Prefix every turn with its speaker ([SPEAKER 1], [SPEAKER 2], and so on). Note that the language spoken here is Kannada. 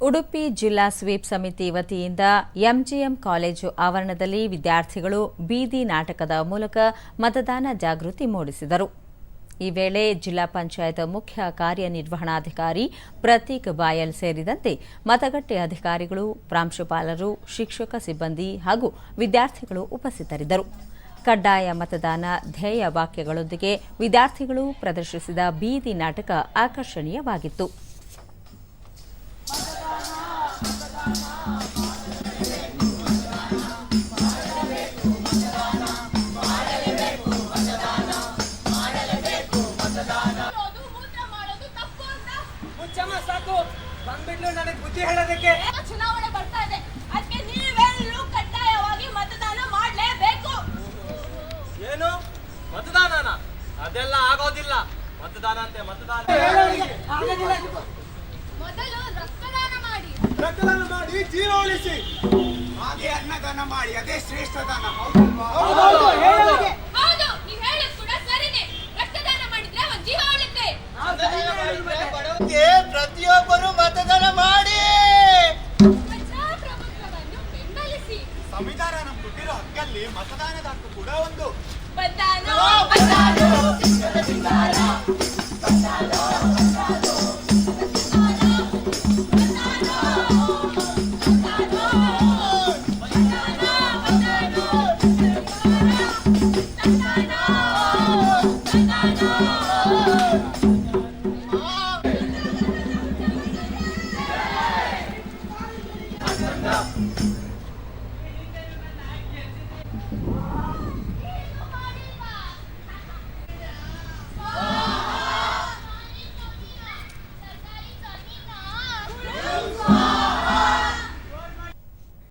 [SPEAKER 1] ಉಡುಪಿ ಜಿಲ್ಲಾ ಸ್ವೀಪ್ ಸಮಿತಿ ವತಿಯಿಂದ ಎಂಜಿಎಂ ಕಾಲೇಜು ಆವರಣದಲ್ಲಿ ವಿದ್ಯಾರ್ಥಿಗಳು ಬೀದಿ ನಾಟಕದ ಮೂಲಕ ಮತದಾನ ಜಾಗೃತಿ ಮೂಡಿಸಿದರು. ಈ ವೇಳೆ ಜಿಲ್ಲಾ ಪಂಚಾಯತ್ ಮುಖ್ಯ ಕಾರ್ಯನಿರ್ವಹಣಾಧಿಕಾರಿ ಪ್ರತೀಕ್ ಬಾಯಲ್ ಸೇರಿದಂತೆ ಮತಗಟ್ಟೆ ಅಧಿಕಾರಿಗಳು, ಪ್ರಾಂಶುಪಾಲರು, ಶಿಕ್ಷಕ ಸಿಬ್ಬಂದಿ ಹಾಗೂ ವಿದ್ಯಾರ್ಥಿಗಳು ಉಪಸ್ಥಿತರಿದ್ದರು. ಕಡ್ಡಾಯ ಮತದಾನ ಧ್ಯೇಯ ವಾಕ್ಯಗಳೊಂದಿಗೆ ವಿದ್ಯಾರ್ಥಿಗಳು ಪ್ರದರ್ಶಿಸಿದ ಬೀದಿ ನಾಟಕ ಆಕರ್ಷಣೀಯವಾಗಿತ್ತು.
[SPEAKER 2] ಸಾಕು. ಬಂದ್ಬಿಡ್ಲು ನನಗೆ ಬುದ್ಧಿ ಹೇಳೋದಕ್ಕೆ.
[SPEAKER 3] ಚುನಾವಣೆ ಬರ್ತಾ ಇದೆ. ಅದಕ್ಕೆ ನೀವೆಲ್ಲರೂ ಕಡ್ಡಾಯವಾಗಿ ಮತದಾನ ಮಾಡಲೇಬೇಕು.
[SPEAKER 2] ಏನು? ಮತದಾನನ? ಅದೆಲ್ಲ ಆಗೋದಿಲ್ಲ. ಮತದಾನ ಅಂತೆ ಮತದಾನ
[SPEAKER 3] ಮೊದಲು ರಕ್ತದಾನ ಮಾಡಿ
[SPEAKER 4] ಮಾಡಿ ಹಾಗೆ ಅನ್ನದಾನ ಮಾಡಿ ಅದೇ ಶ್ರೇಷ್ಠ ದಾನ. ಹೌದಲ್ವಾ?
[SPEAKER 3] ಹೌದು ನೀವ್ ಹೇಳಿದ್ ಕೂಡ ಸರಿನೇ. ರಕ್ತದಾನ ಮಾಡಿದ್ರೆ ಒಂದ್ ಜೀವ ಉಳಿತೆ
[SPEAKER 4] ಬಡವರಿಗೆ ಪ್ರತಿಯೊಬ್ಬರು ಮತದಾನ ಮಾಡಿ.
[SPEAKER 3] ಪ್ರಜಾಪ್ರಭುತ್ವವನ್ನು ಬೆಂಬಲಿಸಿ.
[SPEAKER 4] ಸಂವಿಧಾನ ನಮ್ ಕೊಟ್ಟಿರೋ ಹಕ್ಕಲ್ಲಿ ಮತದಾನದ ಹಕ್ಕು ಕೂಡ ಒಂದು.
[SPEAKER 3] Oh!